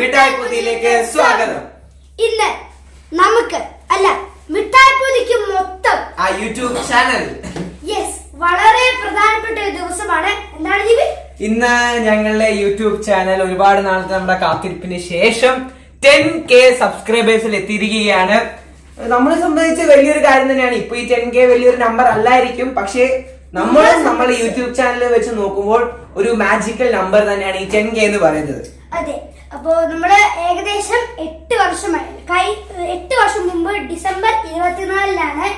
മിഠായി പുതിയിലേക്ക് സ്വാഗതം. ഇന്ന് നമുക്ക് അല്ല മിഠായി പൊതിക്ക് മൊത്തം. ആ യൂട്യൂബ് ചാനൽ. യെസ് വളരെ പ്രധാനപ്പെട്ട ഒരു ദിവസമാണ്. എന്താണ് ജീവി ഇന്ന് ഞങ്ങളുടെ യൂട്യൂബ് ചാനൽ ഒരുപാട് നാളത്തെ നമ്മുടെ കാത്തിരിപ്പിന് ശേഷം ടെൻ കെ സബ്സ്ക്രൈബേഴ്സിൽ എത്തിയിരിക്കുകയാണ്. നമ്മളെ സംബന്ധിച്ച് വലിയൊരു കാര്യം തന്നെയാണ്. ഇപ്പൊ ഈ ടെൻ കെ വലിയൊരു നമ്പർ അല്ലായിരിക്കും. പക്ഷേ നമ്മൾ നമ്മുടെ യൂട്യൂബ് ചാനൽ വെച്ച് നോക്കുമ്പോൾ ഒരു മാജിക്കൽ നമ്പർ തന്നെയാണ് ഈ ടെൻ കെ എന്ന് പറയുന്നത്. അതെ. അപ്പോ നമ്മൾ ഏകദേശം എട്ട് വർഷമായി. കൈ എട്ട് വർഷം മുമ്പ് ഡിസംബർ ഇരുപത്തിനാലിലാണ്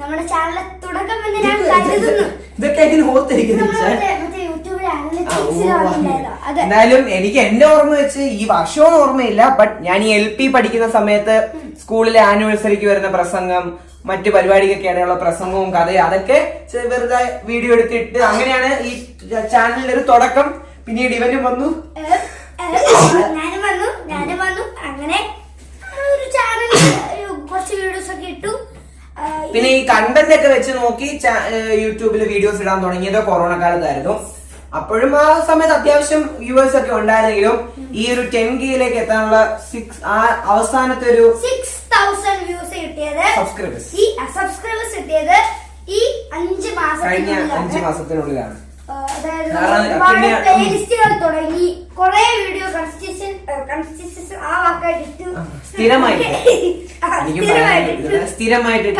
നമ്മുടെ ചാനൽ തുടക്കം എന്ന് ഞാൻ കരുതുന്നു. എന്തായാലും എനിക്ക് എന്റെ ഓർമ്മ വെച്ച് ഈ വർഷവും ഓർമ്മയില്ല ബട്ട് ഞാൻ ഈ എൽ പി പഠിക്കുന്ന സമയത്ത് സ്കൂളിലെ ആനിവേഴ്സറിക്ക് വരുന്ന പ്രസംഗം മറ്റു പരിപാടിക്കൊക്കെയാണുള്ള പ്രസംഗവും കഥയും അതൊക്കെ വെറുതെ വീഡിയോ എടുത്തിട്ട് അങ്ങനെയാണ് ഈ ചാനലിന്റെ ഒരു തുടക്കം. പിന്നീട് ഇവനും വന്നു. ഞാനും വന്നു ഞാനും വന്നു. അങ്ങനെ ഒരു ചാനൽ കുറച്ച് വീഡിയോസ് ഒക്കെ ഇട്ടു. പിന്നെ ഈ കണ്ടന്റ് ഒക്കെ വെച്ച് നോക്കി യൂട്യൂബിൽ വീഡിയോസ് ഇടാൻ തുടങ്ങിയത് കൊറോണ കാലത്തായിരുന്നു അപ്പോഴും ആ സമയത്ത് അത്യാവശ്യം വ്യൂവേഴ്സ് ഒക്കെ ഉണ്ടായിരുന്നെങ്കിലും ഈ ഒരു ടെൻ കെയിലേക്ക് എത്താനുള്ള സിക്സ് ആ അവസാനത്തെ ഒരു സിക്സ് തൗസൻഡ് വ്യൂസ് കിട്ടിയത്. സബ്സ്ക്രൈബേഴ്സ് ഈ സബ്സ്ക്രൈബേഴ്സ് കിട്ടിയത് ഈ അഞ്ച് കഴിഞ്ഞ അഞ്ച് മാസത്തിനുള്ളിലാണ്. അതായത് കാരണം ഒരുപാട് പ്ലേലിസ്റ്റുകൾ തുടങ്ങി കുറെ വീഡിയോ ആ വാക്കായിട്ട് സ്ഥിരമായിട്ട്. സ്ഥിരമായിട്ട്.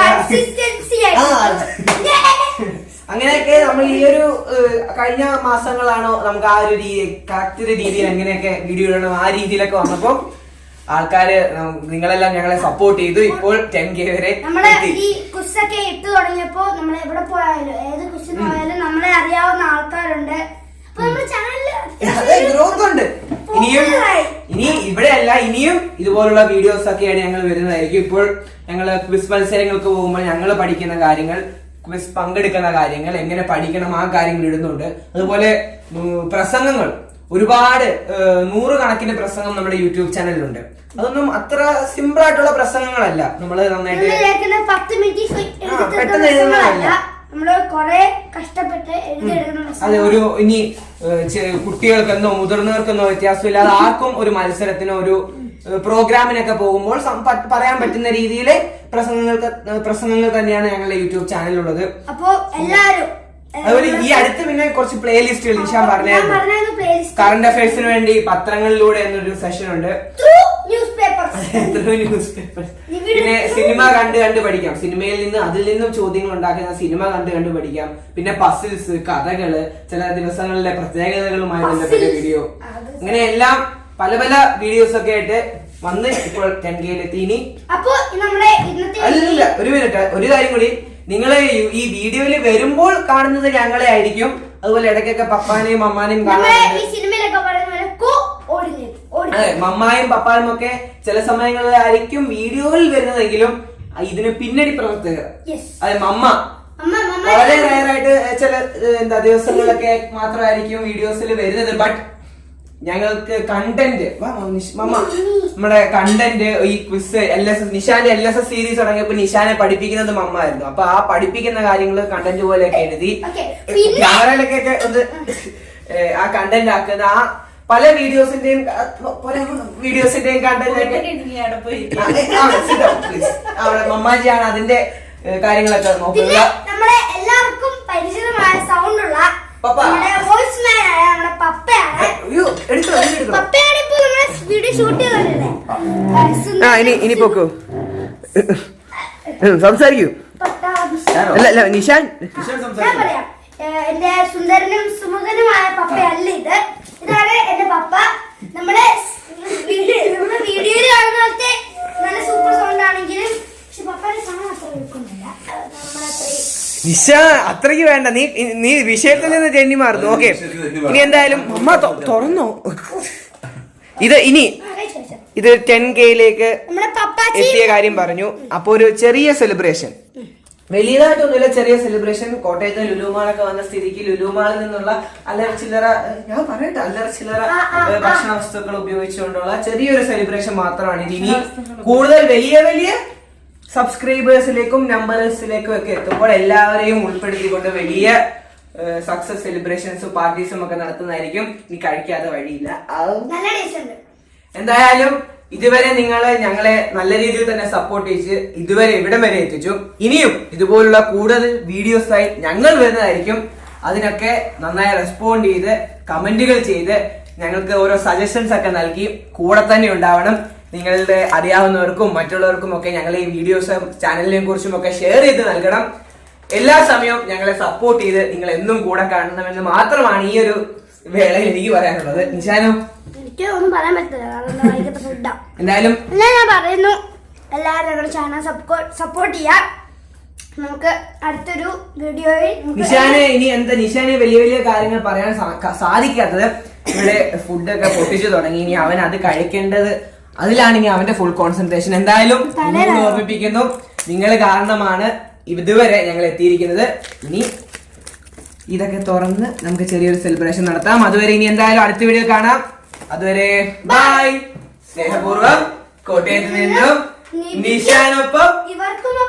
അങ്ങനെയൊക്കെ നമ്മൾ ഈ ഒരു കഴിഞ്ഞ മാസങ്ങളാണോ നമുക്ക് ആ ഒരു രീതി കറക്റ്റ് ഒരു രീതിയിൽ എങ്ങനെയൊക്കെ വീഡിയോ ഇടണം ആ രീതിയിലൊക്കെ വന്നപ്പോ ആൾക്കാര് നിങ്ങളെല്ലാം ഞങ്ങളെ സപ്പോർട്ട് ചെയ്തു. ഇപ്പോൾ ടെൻ കെ വരെ നമ്മളെ ഈ കുസ്സൊക്കെ ഇട്ട് തുടങ്ങിയപ്പോ നമ്മൾ എവിടെ പോയാലും ഏത് കുസിന് പോയാലും നമ്മളെ അറിയാവുന്ന ആൾക്കാരുണ്ട് അപ്പൊ നമ്മുടെ ചാനലിൽ അതെ ഗ്രോത്ത് ഉണ്ട് ഇനിയും ഇനി ഇവിടെയല്ല ഇനിയും ഇതുപോലുള്ള വീഡിയോസ് ഒക്കെയാണ് ഞങ്ങൾ വരുന്നതായിരിക്കും. ഇപ്പോൾ ഞങ്ങൾ ക്വിസ് മത്സരങ്ങൾക്ക് പോകുമ്പോൾ ഞങ്ങൾ പഠിക്കുന്ന കാര്യങ്ങൾ ക്വിസ് പങ്കെടുക്കുന്ന കാര്യങ്ങൾ എങ്ങനെ പഠിക്കണം ആ കാര്യങ്ങൾ ഇടുന്നുണ്ട്. അതുപോലെ പ്രസംഗങ്ങൾ. ഒരുപാട് നൂറുകണക്കിന് പ്രസംഗം നമ്മുടെ യൂട്യൂബ് ചാനലിലുണ്ട്. അതൊന്നും അത്ര സിമ്പിൾ ആയിട്ടുള്ള പ്രസംഗങ്ങളല്ല. നമ്മൾ നന്നായിട്ട് പെട്ടെന്ന് എഴുതുന്നതല്ല. നമ്മൾ കൊറേ കഷ്ടപ്പെട്ട് എഴുതിയെടുക്കുന്ന അതെ ഒരു ഇനി കുട്ടികൾക്കെന്നോ മുതിർന്നവർക്കെന്നോ വ്യത്യാസമില്ലാതെ ആർക്കും ഒരു മത്സരത്തിനോ ഒരു പ്രോഗ്രാമിനൊക്കെ പോകുമ്പോൾ പറയാൻ പറ്റുന്ന രീതിയിൽ പ്രസംഗങ്ങൾ പ്രസംഗങ്ങൾ തന്നെയാണ് ഞങ്ങളുടെ യൂട്യൂബ് ചാനലിലുള്ളത്. അപ്പൊ എല്ലാരും അതുപോലെ ഈ അടുത്ത് പിന്നെ കുറച്ച് പ്ലേലിസ്റ്റുകൾ നിഷാൻ പറഞ്ഞായിരുന്നു. കറണ്ട് അഫയേഴ്സിന് വേണ്ടി പത്രങ്ങളിലൂടെ എന്നൊരു സെഷൻ ഉണ്ട്. എത്രയോ ന്യൂസ് പേപ്പർ പിന്നെ സിനിമ കണ്ട് കണ്ട് പഠിക്കാം. സിനിമയിൽ നിന്ന് അതിൽ നിന്നും ചോദ്യങ്ങൾ ഉണ്ടാക്കുന്ന സിനിമ കണ്ട് കണ്ട് പഠിക്കാം. പിന്നെ പസിൽസ് കഥകൾ ചില ദിവസങ്ങളിലെ പ്രത്യേകതകളുമായി ബന്ധപ്പെട്ട. വീഡിയോ അങ്ങനെ എല്ലാം പല പല വീഡിയോസ് ഒക്കെ ആയിട്ട് വന്ന് ഇപ്പോൾ ടെൻ കെയിലെത്തി ഇനി അല്ലല്ല ഒരു മിനിറ്റ് ഒരു കാര്യം കൂടി. നിങ്ങൾ ഈ വീഡിയോയിൽ വരുമ്പോൾ കാണുന്നത് ഞങ്ങളെ ആയിരിക്കും. അതുപോലെ ഇടയ്ക്കൊക്കെ പപ്പാനെയും അമ്മാനെയും നമ്മളെ കാണാറുണ്ട് ഈ സിനിമയിലൊക്കെ പറയുന്ന പോലെ കോ ഓർഡിനേറ്റ് അതെ മമ്മായും പപ്പായും ഒക്കെ ചില സമയങ്ങളിലായിരിക്കും വീഡിയോയിൽ വരുന്നതെങ്കിലും ഇതിന് പിന്നണി പ്രവർത്തകർ. അതെ മമ്മ. വളരെ റയർ ആയിട്ട് ചില എന്താ ദിവസങ്ങളിലൊക്കെ മാത്രമായിരിക്കും വീഡിയോസിൽ വരുന്നത്. ബട്ട് ഞങ്ങൾക്ക് കണ്ടന്റ് മമ്മ നമ്മുടെ കണ്ടന്റ് ഈ ക്വിസ് എൽ എസ് എസ് നിഷാന്റെ എൽ എസ് എസ് സീരീസ് തുടങ്ങിയപ്പോ നിഷാനെ പഠിപ്പിക്കുന്നത് മമ്മ ആയിരുന്നു അപ്പൊ ആ പഠിപ്പിക്കുന്ന കാര്യങ്ങൾ കണ്ടന്റ് പോലെയൊക്കെ എഴുതി. ക്യാമറയിലൊക്കെ ഒന്ന് ആ. കണ്ടന്റ് ആക്കുന്ന ആ പല വീഡിയോസിന്റെയും പല വീഡിയോസിന്റെയും അവിടെ മമ്മാജിയാണ് അതിന്റെ കാര്യങ്ങളൊക്കെ നോക്കുക നമ്മുടെ എല്ലാവർക്കും പരിചിതമായ സൗണ്ട് ഉള്ള നമ്മുടെ വോയിസ് മാൻ ആയ നമ്മുടെ പപ്പയാണ്. പപ്പയാണ് ഇപ്പൊ നമ്മുടെ വീഡിയോ ഷൂട്ട് ആ ഇനി ഇനി പോക്കോ. സംസാരിക്കൂ. അല്ല അല്ല നിഷാൻ. ഞാൻ പറയാം. ഏഹ് എന്റെ സുന്ദരനും സുമുഖനുമായ പപ്പയല്ല ഇത്. പപ്പ നമ്മുടെ നമ്മുടെ വീഡിയോയിൽ കാണുന്ന പോലത്തെ നല്ല സൂപ്പർ സൗണ്ട് ആണെങ്കിലും പക്ഷെ പപ്പാന്റെ സാധനം അത്ര നമ്മളത്രയും നിഷ അത്രയ്ക്ക് വേണ്ട. നീ നീ വിഷയത്തിൽ നിന്ന് ചെന്നി മാറുന്നു. ഓക്കെ ഇനി എന്തായാലും അമ്മ തുറന്നു? ഇത് ഇനി. ഇത് ടെൻ കെയിലേക്ക് പപ്പാച്ചി എത്തിയ കാര്യം പറഞ്ഞു. അപ്പൊ ഒരു ചെറിയ സെലിബ്രേഷൻ വലിയതായിട്ടൊന്നുമില്ല ചെറിയ സെലിബ്രേഷൻ കോട്ടയത്ത് ലുലുമാളൊക്കെ വന്ന സ്ഥിതിക്ക് ലുലുമാളിൽ നിന്നുള്ള അല്ലറ ചില്ലറ ഞാൻ പറയട്ടെ അല്ലറ ചില്ലറ ഭക്ഷണ വസ്തുക്കൾ ഉപയോഗിച്ചുകൊണ്ടുള്ള ചെറിയൊരു സെലിബ്രേഷൻ മാത്രമാണ്. ഇത് ഇനി കൂടുതൽ വലിയ വലിയ സബ്സ്ക്രൈബേഴ്സിലേക്കും നമ്പേഴ്സിലേക്കും ഒക്കെ എത്തുമ്പോൾ എല്ലാവരെയും ഉൾപ്പെടുത്തിക്കൊണ്ട് വലിയ സക്സസ് സെലിബ്രേഷൻസും പാർട്ടീസും ഒക്കെ നടത്തുന്നതായിരിക്കും. ഇനി കഴിക്കാതെ വഴിയില്ല. എന്തായാലും ഇതുവരെ നിങ്ങൾ ഞങ്ങളെ നല്ല രീതിയിൽ തന്നെ സപ്പോർട്ട് ചെയ്ത് ഇതുവരെ ഇവിടം വരെ എത്തിച്ചു. ഇനിയും ഇതുപോലുള്ള കൂടുതൽ വീഡിയോസായി ഞങ്ങൾ വരുന്നതായിരിക്കും. അതിനൊക്കെ നന്നായി റെസ്പോണ്ട് ചെയ്ത് കമന്റുകൾ ചെയ്ത് ഞങ്ങൾക്ക് ഓരോ സജഷൻസ് ഒക്കെ നൽകി കൂടെ തന്നെ ഉണ്ടാവണം. നിങ്ങളുടെ അറിയാവുന്നവർക്കും മറ്റുള്ളവർക്കും ഒക്കെ ഞങ്ങളെ ഈ വീഡിയോസ് ചാനലിനെ കുറിച്ചും ഒക്കെ ഷെയർ ചെയ്ത് നൽകണം. എല്ലാ സമയവും ഞങ്ങളെ സപ്പോർട്ട് ചെയ്ത് നിങ്ങൾ എന്നും കൂടെ കാണണമെന്ന് മാത്രമാണ് ഈ ഒരു വേളയിൽ എനിക്ക് പറയാനുള്ളത്. നിശാനോ? എനിക്ക് ഒന്നും പറയാൻ പറ്റില്ല എന്തായാലും ഞാൻ പറയുന്നു. എല്ലാവരും ഞങ്ങളുടെ ചാനൽ സപ്പോർട്ട് ചെയ്യാം. നമുക്ക് അടുത്തൊരു വീഡിയോയിൽ നിഷാന് ഇനി എന്താ? നിഷാന് വലിയ വലിയ കാര്യങ്ങൾ പറയാൻ സാധിക്കാത്തത് ഇവിടെ ഫുഡൊക്കെ പൊട്ടിച്ചു തുടങ്ങി. ഇനി അവൻ അത് കഴിക്കേണ്ടത് ഇനി അവന്റെ ഫുൾ കോൺസെൻട്രേഷൻ എന്തായാലും ഓർമ്മിപ്പിക്കുന്നു. നിങ്ങൾ കാരണമാണ് ഇതുവരെ ഞങ്ങൾ എത്തിയിരിക്കുന്നത്. ഇനി ഇതൊക്കെ തുറന്ന് നമുക്ക് ചെറിയൊരു സെലിബ്രേഷൻ നടത്താം. അതുവരെ ഇനി എന്തായാലും അടുത്ത വീഡിയോ കാണാം. അതുവരെ ബൈ സ്നേഹപൂർവം കോട്ടയത്ത് നിന്നും നിഷാനൊപ്പം ഇവർക്കൊപ്പം